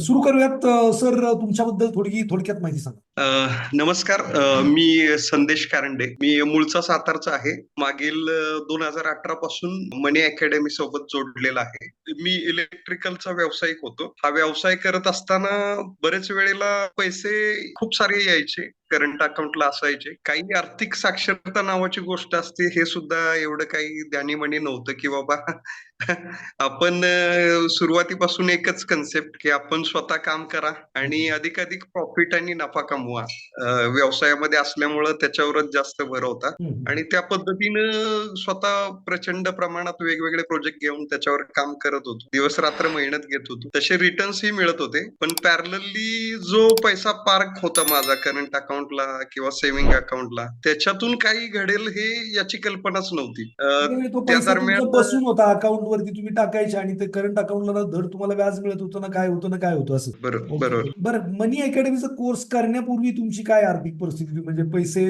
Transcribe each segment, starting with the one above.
सुरू करूयात सर तुमच्याबद्दल थोडी थोडक्यात माहिती सांगा. नमस्कार. मी संदेश कारंडे. मी मूळचा सातारचा आहे. मागील दोन हजार अठरा पासून मनी अकॅडमी सोबत जोडलेला आहे. मी इलेक्ट्रिकलचा व्यावसायिक होतो. हा व्यवसाय करत असताना बरेच वेळेला पैसे खूप सारे यायचे. करंट अकाउंटला असायचे. काही आर्थिक साक्षरता नावाची गोष्ट असते. हे सुद्धा एवढं काही ध्यानीमनी नव्हतं की बाबा आपण सुरुवातीपासून एकच कन्सेप्ट की आपण स्वतः काम करा आणि अधिकाधिक प्रॉफिट आणि नफा कमवा. व्यवसायामध्ये असल्यामुळं त्याच्यावरच जास्त भर होता. आणि त्या पद्धतीनं स्वतः प्रचंड प्रमाणात वेगवेगळे प्रोजेक्ट घेऊन त्याच्यावर काम करत होतो. दिवस रात्र मेहनत घेत होतो. तसे रिटर्न्स ही मिळत होते. पण पॅरलली जो पैसा पार्क होता माझा करंट अकाउंटला किंवा सेव्हिंग अकाउंटला त्याच्यातून काही घडेल हे याची कल्पनाच नव्हती. त्या दरम्यान बसून होता अकाउंट वरती तुम्ही टाकायचे आणि ते करंट अकाउंटला ना धड तुम्हाला व्याज मिळत होतं ना काय होतं ना काय होतं असं. बरोबर. बरं मनी अकॅडमीचा कोर्स करण्यापूर्वी तुमची काय आर्थिक परिस्थिती? म्हणजे पैसे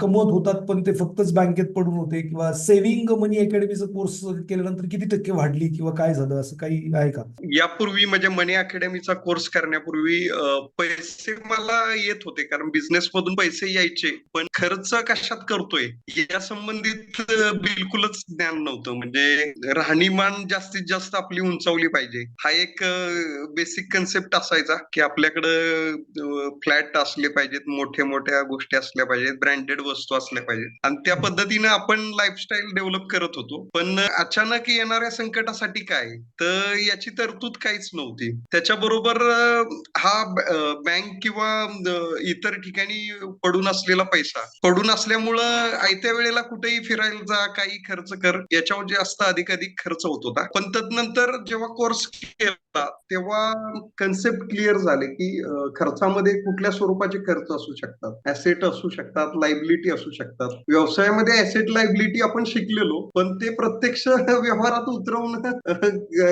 कमवत होतात पण ते फक्तच बँकेत पडून होते किंवा सेव्हिंग मनी अकॅडमीचा कोर्स केल्यानंतर किती टक्के वाढली किंवा काय झालं? असं काही आहे का? यापूर्वी म्हणजे मनी अकॅडमीचा कोर्स करण्यापूर्वी पैसे मला येत होते कारण बिझनेस मधून पैसे यायचे. पण खर्च कशात करतोय? या संबंधित बिलकुलच ज्ञान नव्हतं. म्हणजे राहणीमान जास्तीत जास्त आपली उंचावली पाहिजे. हा एक बेसिक कन्सेप्ट असायचा की आपल्याकडं फ्लॅट असले पाहिजेत मोठ्या मोठ्या गोष्टी असल्या पाहिजेत ब्रँडेड वस्तू असल्या पाहिजेत. आणि त्या पद्धतीनं आपण लाईफस्टाईल डेव्हलप करत होतो. पण अचानक येणाऱ्या संकटासाठी काय? तर याची तरतूद काहीच नव्हती. त्याच्याबरोबर हा बँक किंवा इतर ठिकाणी पडून असलेला पैसा. पडून असल्यामुळं आयत्या वेळेला कुठेही फिरायला जा काही खर्च कर याच्यावर जास्त अधिक खर्च होत होता. पण तदनंतर जेव्हा कोर्स केला तेव्हा कन्सेप्ट क्लिअर झाले की खर्चामध्ये कुठल्या स्वरूपाचे खर्च असू शकतात? ऍसेट असू शकतात लायबिलिटी असू शकतात. व्यवसायामध्ये ऍसेट लायबिलिटी आपण शिकलेलो पण ते प्रत्यक्ष व्यवहारात उतरवणं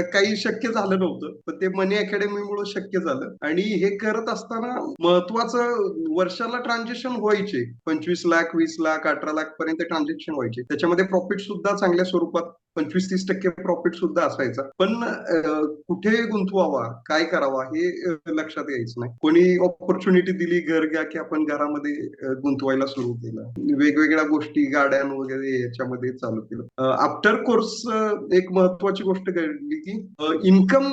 काही शक्य झालं नव्हतं. पण ते मनी अकॅडमीमुळे शक्य झालं. आणि हे करत असताना महत्वाचं वर्षाला ट्रान्झॅक्शन व्हायचे. पंचवीस लाख वीस लाख अठरा लाख पर्यंत ट्रान्झॅक्शन व्हायचे. त्याच्यामध्ये प्रॉफिट सुद्धा चांगल्या स्वरूपात पंचवीस तीस टक्के प्रॉफिट सुद्धा असायचा. पण कुठे गुंतवावा? काय करावा? हे लक्षात यायचं नाही. कोणी ऑपॉर्च्युनिटी दिली घर घ्या की आपण घरामध्ये गुंतवायला सुरू केलं. वेगवेगळ्या गोष्टी गाड्या वगैरे याच्यामध्ये चालू केलं. आफ्टर कोर्स एक महत्वाची गोष्ट घडली की इन्कम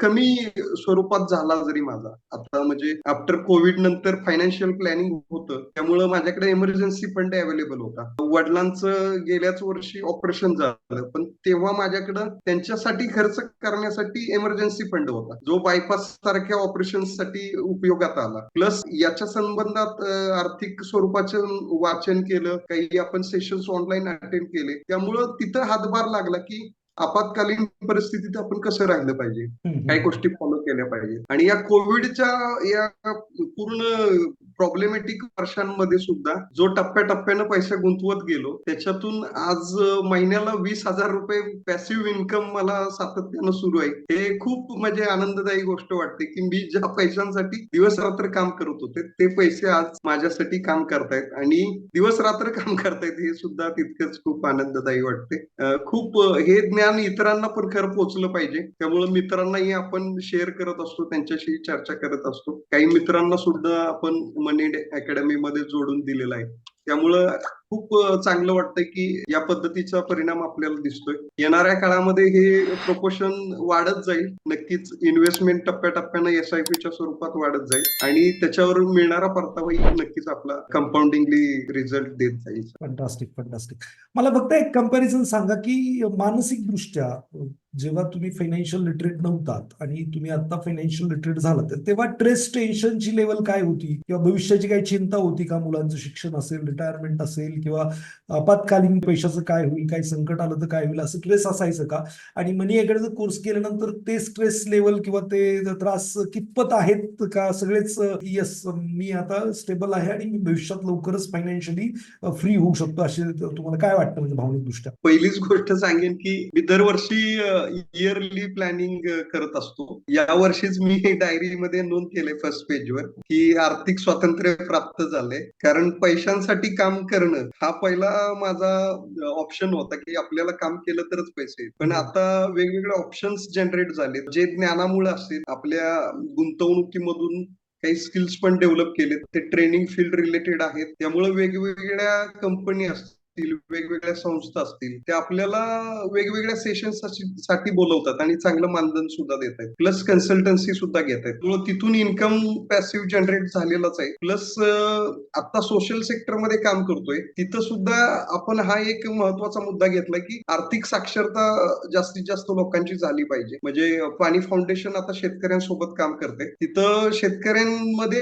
कमी स्वरूपात झाला जरी माझा. आता म्हणजे आफ्टर कोविड नंतर फायनान्शियल प्लॅनिंग होतं. त्यामुळं माझ्याकडे इमर्जन्सी फंड अवेलेबल होता. वडिलांचं गेल्याच वर्षी ऑपरेशन झालं. पण तेव्हा माझ्याकडं त्यांच्यासाठी खर्च करण्यासाठी इमर्जन्सी फंड होता. जो बायपास सारख्या ऑपरेशनसाठी उपयोगात आला. प्लस याच्या संबंधात आर्थिक स्वरूपाचं वाचन केलं काही आपण सेशन्स ऑनलाईन अटेंड केले. त्यामुळं तिथं हातभार लागला की आपत्कालीन परिस्थितीत आपण कसं राहिलं पाहिजे? काही. गोष्टी फॉलो केल्या पाहिजे. आणि या कोविडच्या या पूर्ण प्रॉब्लेमॅटिक वर्षांमध्ये सुद्धा जो टप्प्याटप्प्यानं पैसे गुंतवत गेलो त्याच्यातून आज महिन्याला वीस हजार रुपये पॅसिव्ह इन्कम मला सातत्यानं सुरू आहे. हे खूप म्हणजे आनंददायी गोष्ट वाटते की मी ज्या पैशांसाठी दिवस रात्र काम करत होते ते पैसे आज माझ्यासाठी काम करतायत. आणि दिवस रात्र काम करतायत हे सुद्धा तितकंच खूप आनंददायी वाटते. खूप हे ज्ञान इतरांना पण खरं पोहोचलं पाहिजे. त्यामुळे मित्रांनाही आपण शेअर करत असतो त्यांच्याशी चर्चा करत असतो. काही मित्रांना सुद्धा आपण मनी अकॅडमी मध्ये जोडून दिलेला आहे. त्यामुळं खूप चांगलं वाटतंय की या पद्धतीचा परिणाम आपल्याला दिसतोय. येणाऱ्या काळामध्ये हे प्रपोशन वाढत जाईल. नक्कीच इन्व्हेस्टमेंट टप्प्याटप्प्यानं एस आय च्या स्वरूपात वाढत जाईल. आणि त्याच्यावर मिळणारा परतावाही नक्कीच आपला कंपाऊंडिंगली रिझल्ट देत जाईल. फंटास्टिक फंटास्टिक मला फक्त एक कंपॅरिझन सांगा की मानसिक दृष्ट्या जेव्हा तुम्ही फायनान्शियल लिटरेट नव्हतात आणि तुम्ही आता फायनान्शियल लिटरेट झालात तर तेव्हा ट्रेस टेन्शनची लेवल काय होती? किंवा भविष्याची काय चिंता होती का? मुलांचं शिक्षण असेल रिटायरमेंट असेल किंवा आपत्कालीन पैशाचं काय होईल काही संकट आलं तर काय होईल असं ट्रेस असायचं का? आणि मनी अकॅडमीचा कोर्स केल्यानंतर ते स्ट्रेस लेवल किंवा ते त्रास कितपत आहेत का? सगळेच येस मी आता स्टेबल आहे आणि मी भविष्यात लवकरच फायनान्शियली फ्री होऊ शकतो असे तुम्हाला काय वाटतं म्हणजे भावनिक दृष्ट्या पहिलीच गोष्ट सांगेन की मी दरवर्षी इयरली प्लॅनिंग करत असतो. या वर्षीच मी डायरीमध्ये नोंद केले फर्स्ट पेजवर की आर्थिक स्वातंत्र्य प्राप्त झाले कारण पैशांसाठी काम करणं हा पहिला माझा ऑप्शन होता की आपल्याला काम केलं तरच पैसे. पण आता वेगवेगळे ऑप्शन्स जनरेट झाले जे ज्ञानामुळे असतील आपल्या गुंतवणुकीमधून काही स्किल्स पण डेव्हलप केलेत. ते ट्रेनिंग फील्ड रिलेटेड आहेत. त्यामुळे वेगवेगळ्या कंपनी असतील वेगवेगळ्या संस्था असतील त्या आपल्याला वेगवेगळ्या सेशनसाठी बोलवतात आणि चांगलं मानधन सुद्धा देत आहेत. प्लस कन्सल्टन्सी सुद्धा घेत आहेत. तिथून इन्कम पॅसिव्ह जनरेट झालेलाच आहे. प्लस आता सोशल सेक्टरमध्ये काम करतोय. तिथं सुद्धा आपण हा एक महत्त्वाचा मुद्दा घेतला की आर्थिक साक्षरता जास्तीत जास्त लोकांची झाली पाहिजे. म्हणजे पाणी फाउंडेशन आता शेतकऱ्यांसोबत काम करते. तिथं शेतकऱ्यांमध्ये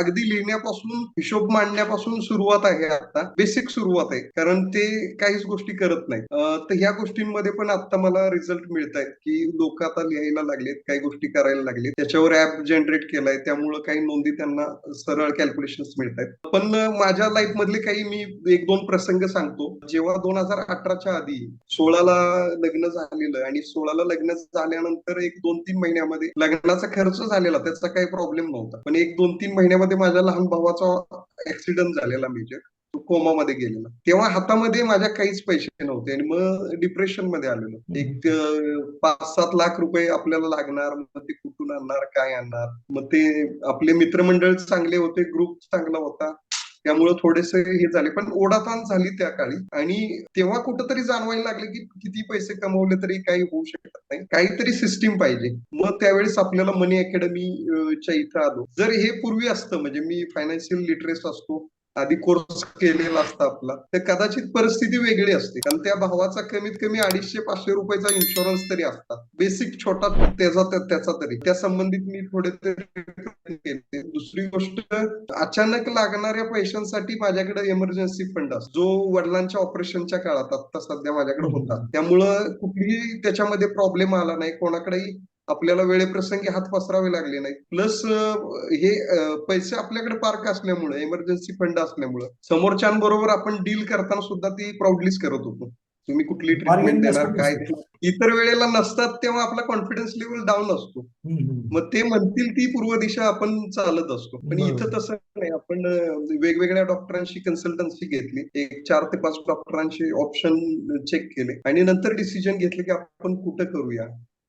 अगदी लिहिण्यापासून हिशोब मांडण्यापासून सुरुवात आहे आता. बेसिक सुरुवात आहे. कारण ते काहीच गोष्टी करत नाहीत. तर ह्या गोष्टींमध्ये पण आता मला रिझल्ट मिळत आहेत की लोक आता लिहायला लागलेत काही गोष्टी करायला लागलेत. त्याच्यावर ऍप जनरेट केलाय त्यामुळं काही नोंदी त्यांना सरळ कॅल्क्युलेशन मिळत आहेत पण माझ्या लाईफ मधले काही मी एक दोन प्रसंग सांगतो. जेव्हा दोन हजार अठराच्या आधी सोळाला लग्न झालेलं आणि सोळाला लग्न झाल्यानंतर एक दोन तीन महिन्यामध्ये लग्नाचा खर्च झालेला त्याचा काही प्रॉब्लेम नव्हता. पण एक दोन तीन महिन्यामध्ये माझ्या लहान भावाचा ऍक्सिडेंट झालेला मेजर तो कोमामध्ये गेलेला. तेव्हा हातामध्ये माझ्या काहीच पैसे नव्हते आणि मग डिप्रेशनमध्ये आलेलो एक पाच सात लाख रुपये आपल्याला लागणार मग ते कुठून आणणार काय आणणार? मग ते आपले मित्रमंडळ चांगले होते ग्रुप चांगला होता. त्यामुळे थोडेसे हे झाले. पण ओढाताण झाली त्या काळी. आणि तेव्हा कुठंतरी जाणवायला लागले की किती पैसे कमवले तरी काही होऊ शकत नाही. काहीतरी सिस्टीम पाहिजे. मग त्यावेळेस आपल्याला मनी अकॅडमी च्या इथं आलो. जर हे पूर्वी असतं म्हणजे मी फायनान्शियल लिटरेस असतो आधी कोर्स केलेला असता आपला तर कदाचित परिस्थिती वेगळी असते. कारण त्या भावाचा कमीत कमी अडीचशे पाचशे रुपयाचा इन्शुरन्स तरी असतात. बेसिक छोटा त्याचा त्याचा तरी. त्या संबंधित मी थोडे तरी केले. दुसरी गोष्ट अचानक लागणाऱ्या पैशांसाठी माझ्याकडे इमर्जन्सी फंड असतो. जो वडिलांच्या ऑपरेशनच्या काळात आता सध्या माझ्याकडे होता. त्यामुळं कुठलीही त्याच्यामध्ये प्रॉब्लेम आला नाही. कोणाकडेही आपल्याला वेळेप्रसंगी हात पसरावे लागले नाही प्लस हे पैसे आपल्याकडे पार्क असल्यामुळे इमर्जन्सी फंड असल्यामुळे समोरच्यांबरोबर आपण डील करताना सुद्धा ती प्राऊडलीच करत होतो. तुम्ही कुठली ट्रीटमेंट देणार काय. इतर वेळेला नसतात तेव्हा आपला कॉन्फिडन्स लेवल डाऊन असतो. मग ते म्हणतील ती पूर्व दिशा आपण चालत असतो. पण. इथं तसं नाही. आपण वेगवेगळ्या डॉक्टरांशी कन्सल्टन्सी घेतली. एक चार ते पाच डॉक्टरांशी ऑप्शन चेक केले. आणि नंतर डिसिजन घेतले की आपण कुठं करूया?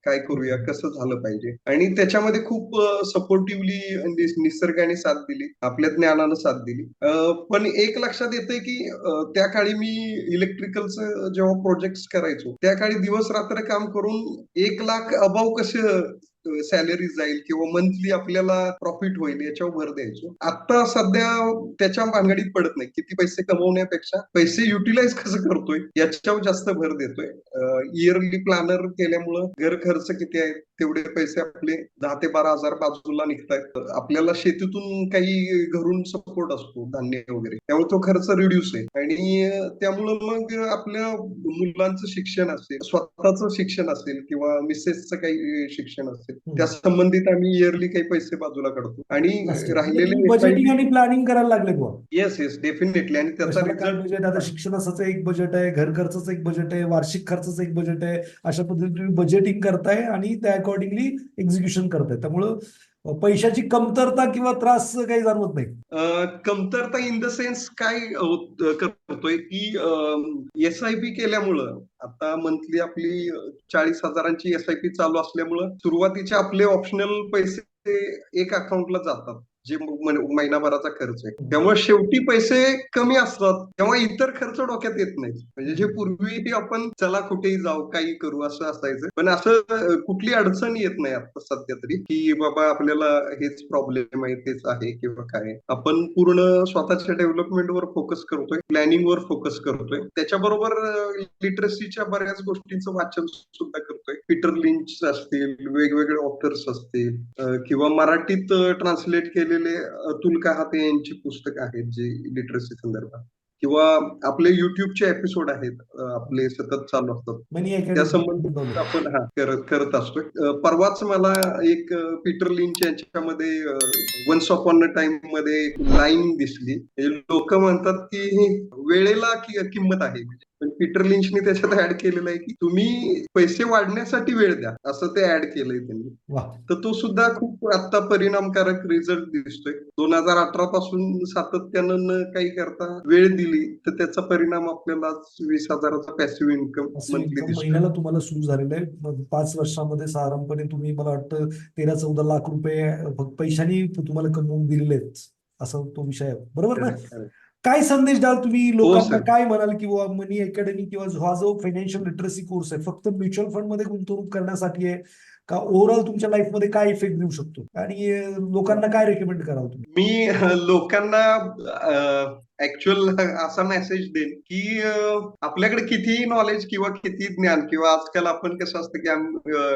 काय करूया कसं झालं पाहिजे? आणि त्याच्यामध्ये खूप सपोर्टिव्हली म्हणजे निसर्गाने साथ दिली आपल्या ज्ञानानं साथ दिली. पण एक लक्षात येतंय की त्या काळी मी इलेक्ट्रिकलचं जेव्हा प्रोजेक्ट करायचो त्या काळी दिवस रात्र काम करून एक लाख अभाव कसे सॅलरी जाईल किंवा मंथली आपल्याला प्रॉफिट होईल याच्यावर भर द्यायचो. आता सध्या त्याच्या भानगडीत पडत नाही. किती पैसे कमवण्यापेक्षा पैसे युटिलाइज कसं करतोय याच्यावर जास्त भर देतोय. इयरली प्लॅनर केल्यामुळं घर खर्च किती आहे तेवढे पैसे आपले दहा ते बारा हजार बाजूला निघतायत. आपल्याला शेतीतून काही घरून सपोर्ट असतो धान्य वगैरे. त्यामुळे तो खर्च रिड्यूस आहे. आणि त्यामुळं मग आपल्या मुलांचं शिक्षण असेल स्वतःचं शिक्षण असेल किंवा मिसेसचं काही शिक्षण असेल त्या संबंधित आम्ही इयरली काही पैसे बाजूला काढतो. आणि राहिलेले बजेटिंग आणि प्लॅनिंग करायला लागले बुवा. येस येस डेफिनेटली आणि त्याचा बजेट आता शिक्षणाचं एक बजेट आहे घर खर्चाचं एक बजेट आहे वार्षिक खर्चाचं एक बजेट आहे. अशा पद्धतीने तुम्ही बजेटिंग करताय आणि त्या अकॉर्डिंगली एक्झिक्युशन करताय. त्यामुळं पैशाची कमतरता किंवा त्रास काही जाणवत नाही. कमतरता इन द सेन्स काय करतोय की एस आय पी केल्यामुळं आता मंथली आपली चाळीस हजारांची एस आय पी चालू असल्यामुळं सुरुवातीचे आपले ऑप्शनल पैसे एक अकाउंटला जातात. जे महिनाभराचा खर्च आहे. त्यामुळे शेवटी पैसे कमी असतात तेव्हा इतर खर्च डोक्यात येत नाही म्हणजे जे पूर्वी आपण चला कुठेही जाऊ काही करू असं असायचं. पण असं कुठली अडचण येत नाही आता सध्या तरी की बाबा आपल्याला हेच प्रॉब्लेम आहे तेच आहे किंवा काय आपण पूर्ण स्वतःच्या डेव्हलपमेंटवर फोकस करतोय प्लॅनिंगवर फोकस करतोय. त्याच्याबरोबर लिटरसीच्या बऱ्याच गोष्टींचं वाचन सुद्धा करतोय. पीटर लिंच असतील वेगवेगळे ऑथर्स असतील किंवा मराठीत ट्रान्सलेट केले केलेले अतुल कहाते यांची पुस्तकं आहेत जे लिटरसी संदर्भात. किंवा आपले युट्यूबचे एपिसोड आहेत आपले सतत चालू असतात. त्या संबंधित आपण हा करत करत असतोय. अ, परवाच मला एक पीटर लिंच यांच्यामध्ये वन्स ऑफ ऑन अ टाइममध्ये लाईन दिसली. लोक म्हणतात की वेळेला कि- किंमत आहे. पण पीटर लिंचने त्याच्यात ऍड केलेलं आहे की तुम्ही पैसे वाढण्यासाठी वेळ द्या असं ते ऍड केलंय त्यांनी. तर तो सुद्धा खूप आता परिणामकारक रिझल्ट दिसतोय. दोन हजार अठरा पासून सातत्यानं न काही करता वेळ दिली तर त्याचा परिणाम आपल्याला वीस हजाराचा पॅसिव्ह इन्कम महिन्याला तुम्हाला सुरू झालेलं आहे. पाच वर्षामध्ये साधारणपणे तुम्ही मला वाटतं तेरा चौदा लाख रुपये पैशानी तुम्हाला कमवून दिलेले असं तो विषय आहे. बरोबर ना. काय संदेश द्याल तुम्ही? लोकांना sir. काय म्हणाल किंवा मनी अकॅडमी किंवा हा जो फायनान्शियल लिटरसी कोर्स आहे फक्त म्युच्युअल फंडमध्ये गुंतवणूक करण्यासाठी आहे? का ओव्हरऑल तुमच्या लाईफमध्ये काय इफेक्ट देऊ शकतो? आणि लोकांना काय रेकमेंड कराल तुम्ही? मी लोकांना ऍक्च्युअल असा मेसेज देईन की आपल्याकडे कितीही नॉलेज किंवा किती ज्ञान किंवा आजकाल आपण कसं असतं की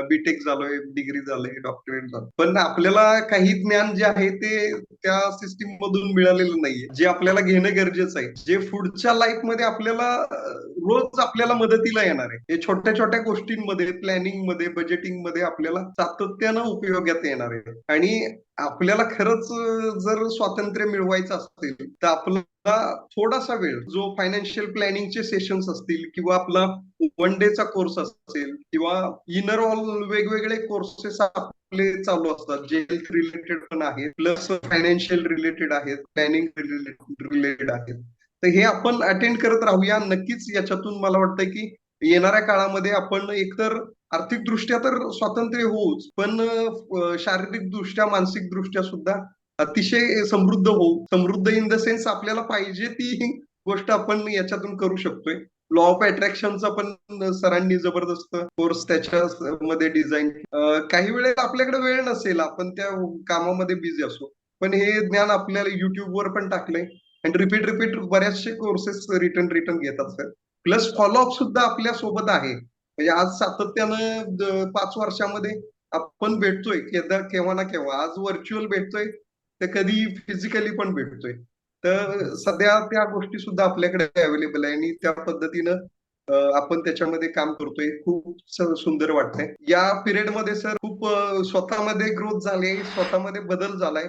बीटेक झालोय डिग्री झालोय डॉक्टरेट झालो पण आपल्याला काही ज्ञान जे आहे ते त्या सिस्टीम मधून मिळालेलं नाहीये. जे आपल्याला घेणं गरजेचं आहे. जे पुढच्या लाईफमध्ये आपल्याला रोज आपल्याला मदतीला येणार आहे. हे छोट्या छोट्या गोष्टींमध्ये प्लॅनिंगमध्ये बजेटिंगमध्ये आपल्याला सातत्यानं उपयोगात येणार आहे. आणि आपल्याला खरंच जर स्वातंत्र्य मिळवायचं असेल तर आपलं थोडासा वेळ जो फायनान्शियल प्लॅनिंगचे सेशन्स असतील किंवा आपला वन डेचा कोर्स असेल किंवा इनर ऑल वेगवेगळे कोर्सेस आपले चालू असतात जे हेल्थ रिलेटेड पण आहेत प्लस फायनान्शियल रिलेटेड आहेत प्लॅनिंग रिलेटेड आहेत. तर हे आपण अटेंड करत राहूया. नक्कीच याच्यातून मला वाटतं की येणाऱ्या काळामध्ये आपण एकतर आर्थिक दृष्ट्या तर स्वातंत्र्य होऊच पण शारीरिक दृष्ट्या मानसिक दृष्ट्या सुद्धा अतिशय समृद्ध होऊ. समृद्ध इन द सेन्स आपल्याला पाहिजे ती गोष्ट आपण याच्यातून करू शकतोय. लॉ ऑफ अट्रॅक्शनचा पण सरांनी जबरदस्त कोर्स त्याच्या मध्ये डिझाईन काही वेळेस आपल्याकडे वेळ नसेल आपण त्या कामामध्ये बिझी असो. पण हे ज्ञान आपल्याला युट्यूबवर पण टाकलंय. आणि रिपीट रिपीट बऱ्याचशे कोर्सेस रिटर्न रिटर्न घेतात सर प्लस फॉलोअप सुद्धा आपल्यासोबत आहे. म्हणजे आज सातत्यानं पाच वर्षामध्ये आपण भेटतोय. केव्हा ना केव्हा. आज व्हर्च्युअल भेटतोय. तर कधी फिजिकली पण भेटतोय. तर सध्या त्या गोष्टी सुद्धा आपल्याकडे अवेलेबल आहे आणि त्या पद्धतीनं आपण त्याच्यामध्ये काम करतोय. खूप सुंदर वाटतंय. या पिरियडमध्ये सर खूप स्वतःमध्ये ग्रोथ झाले स्वतःमध्ये बदल झालाय.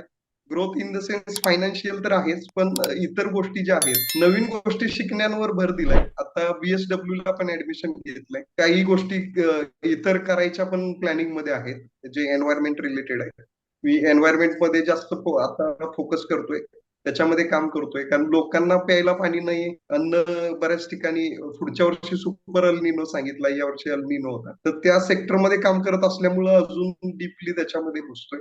Growth in the sense financial तर आहेच पण इतर गोष्टी ज्या आहेत नवीन गोष्टी शिकण्यांवर भर दिलाय. आता बीएसडब्ल्यू ला पण ऍडमिशन घेतलंय. काही गोष्टी इतर करायच्या पण प्लॅनिंगमध्ये आहेत जे एन्व्हायरमेंट रिलेटेड आहेत. मी एन्व्हायरमेंटमध्ये जास्त आता फोकस करतोय. त्याच्यामध्ये काम करतोय. कारण लोकांना प्यायला पाणी नाही अन्न बऱ्याच ठिकाणी पुढच्या वर्षी सुपर अल्निनो सांगितला. या वर्षी अल्निनो होता तर त्या सेक्टरमध्ये काम करत असल्यामुळं अजून डीपली त्याच्यामध्ये घुसतोय.